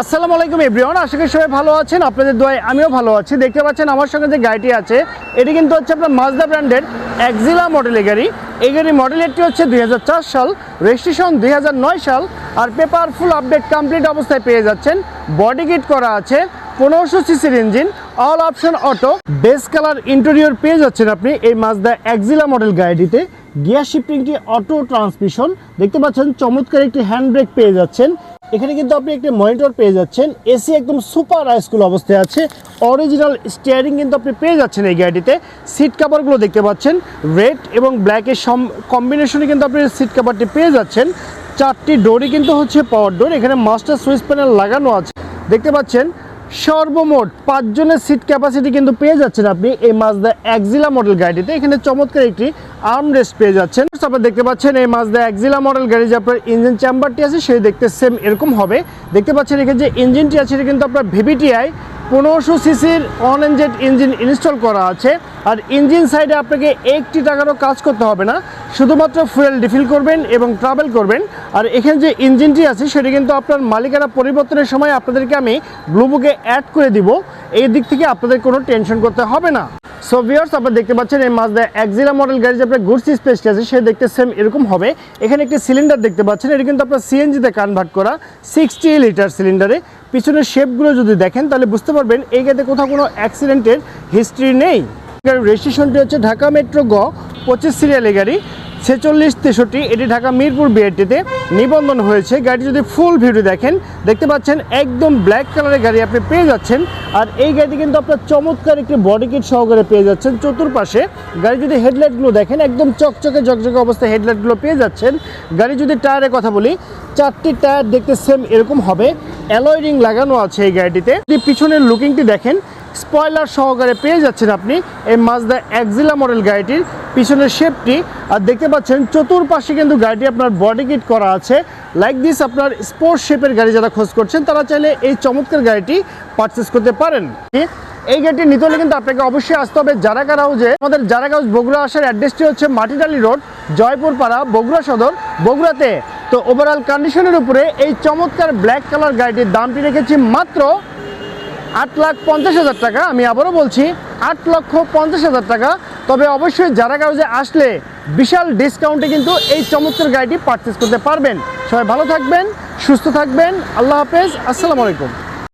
আসসালামু আলাইকুম এভরিওয়ান, আশা করি সবাই ভালো আছেন, আপনাদের দোয়ায় আমিও ভালো আছি। দেখতে পাচ্ছেন আমার সঙ্গে যে গাড়িটি আছে, এটি কিন্তু হচ্ছে আপনার মাজদা ব্র্যান্ডের এক্সিলা মডেলের গাড়ি। এই গাড়ির মডেলেরটি হচ্ছে দুই হাজার চার সাল রেজিস্ট্রেশন দুই হাজার নয় সাল, আর পেপার ফুল আপডেট কমপ্লিট অবস্থায় পেয়ে যাচ্ছেন। বডি কিট করা আছে, পনেরোশো সিসির engine all option auto base colour interior পেয়ে যাচ্ছেন আপনি এই মাজদা এক্সিলা মডেল গাড়িটিতে। গিয়ার শিফটিংটি অটো ট্রান্সমিশন দেখতে পাচ্ছেন চমৎকার একটি হ্যান্ড ব্রেক পেয়ে যাচ্ছেন। এখানে কিন্তু আপনি একটি মনিটর পেয়ে যাচ্ছেন। এসি একদম সুপার হাইস্কুল অবস্থায় আছে। অরিজিনাল স্টিয়ারিং কিন্তু আপনি পেয়ে যাচ্ছেন এই গাড়িটিতে। সিট কাভারগুলো দেখতে পাচ্ছেন। রেড এবং ব্ল্যাকের সম কম্বিনেশনে কিন্তু আপনি সিট কাভারটি পেয়ে যাচ্ছেন। চারটি ডোরই কিন্তু হচ্ছে পাওয়ার ডোর এখানে মাস্টার সুইচ প্যানেল লাগানো আছে। দেখতে পাচ্ছেন সর্বমোট পাঁচজনের সিট ক্যাপাসিটি কিন্তু পেয়ে যাচ্ছেন আপনি এই মাজদা একজিলা মডেল গাড়িটিতে। এখানে চমৎকার একটি আর্ম রেস্ট পেয়ে যাচ্ছেন। আপনারা দেখতে পাচ্ছেন এই মাজদা একজিলা মডেল গাড়ি যে আপনার ইঞ্জিন চেম্বারটি আছে সেই দেখতে সেম এরকম হবে। দেখতে পাচ্ছেন এখানে যে ইঞ্জিনটি আছে এটা কিন্তু আপনার ভিভিটিআই পনেরোশো সিসির অন এনজেড ইঞ্জিন ইনস্টল করা আছে। আর ইঞ্জিন সাইডে আপনাকে একটি টাকারও কাজ করতে হবে না। শুধুমাত্র ফুয়েল ডিফিল করবেন এবং ট্রাভেল করবেন। আর এখানে যে ইঞ্জিনটি আছে, সেটি কিন্তু আপনার মালিকানা পরিবর্তনের সময় আপনাদেরকে আমি ব্লুবুকে অ্যাড করে দিব। এই দিক থেকে আপনাদের কোনো টেনশন করতে হবে না। সো ভিউয়ার্স আপনারা দেখতে পাচ্ছেন এই মাজদা একজিলা মডেল গাড়ি যে আপনার গুডস স্পেসটি আছে, সে দেখতে সেম এরকম হবে। এখানে একটি সিলিন্ডার দেখতে পাচ্ছেন, এটি কিন্তু আপনার সিএনজিতে কনভার্ট করা সিক্সটি লিটার সিলিন্ডারে পিছনের শেপগুলো যদি দেখেন, তাহলে বুঝতে পারবেন এই গাড়িতে কোথাও কোনো অ্যাক্সিডেন্টের হিস্ট্রি নেই। রেজিস্ট্রেশনটি হচ্ছে ঢাকা মেট্রো গ, পঁচিশ সিরিয়ালের গাড়ি, ছেচল্লিশ, তেষট্টি, এটি ঢাকা মিরপুর বিআরটিতে নিবন্ধন হয়েছে। গাড়ি যদি ফুল ভিডিও দেখেন, দেখতে পাচ্ছেন একদম ব্ল্যাক কালারের গাড়ি আপনি পেয়ে যাচ্ছেন। আর এই গাড়িটি কিন্তু আপনার চমৎকার একটি বডি কিট সহকারে পেয়ে যাচ্ছেন। চতুর্পাশে গাড়ি যদি হেডলাইটগুলো দেখেন, একদম চকচকে, ঝকঝকে অবস্থায় হেডলাইটগুলো পেয়ে যাচ্ছেন। গাড়ি যদি টায়ারের কথা বলি, চারটি টায়ার দেখতে সেম এরকম হবে। অ্যালয় রিং লাগানো আছে এই গাড়িটিতে। যদি পিছনের লুকিংটি দেখেন স্পয়লার সহকারে পেয়ে যাচ্ছেন আপনি এই মাজদা এক্সিলা মডেল গাড়িটির পিছনের শেপটি আর দেখতে পাচ্ছেন, চতুর্পাশে কিন্তু গাড়িটি আপনার বডি কিট করা আছে। লাইক দিস আপনার স্পোর্টস শেপের গাড়ি যারা খোঁজ করছেন, তারা চাইলে এই চমৎকার গাড়িটি পারচেস করতে পারেন। এই গাড়িটি নিতে হলে কিন্তু আপনাকে অবশ্যই আসতে হবে জারাকা হাউজে আমাদের জারাকা হাউস বগুড়া আসার অ্যাড্রেসটি হচ্ছে মাটিডালি রোড জয়পুর পাড়া বগুড়া সদর, বগুড়াতে। তো ওভারঅল কন্ডিশনের উপরে এই চমৎকার ব্ল্যাক কালার গাড়িটির দামটি রেখেছি মাত্র আট লাখ পঞ্চাশ হাজার টাকা, আমি আবারও বলছি, আট লক্ষ পঞ্চাশ হাজার টাকা। তবে অবশ্যই যারা কাগজে আসলে বিশাল ডিসকাউন্টে কিন্তু এই চমৎকার গাড়িটি পারচেস করতে পারবেন। সবাই ভালো থাকবেন, সুস্থ থাকবেন। আল্লাহ হাফেজ, আসসালামু আলাইকুম।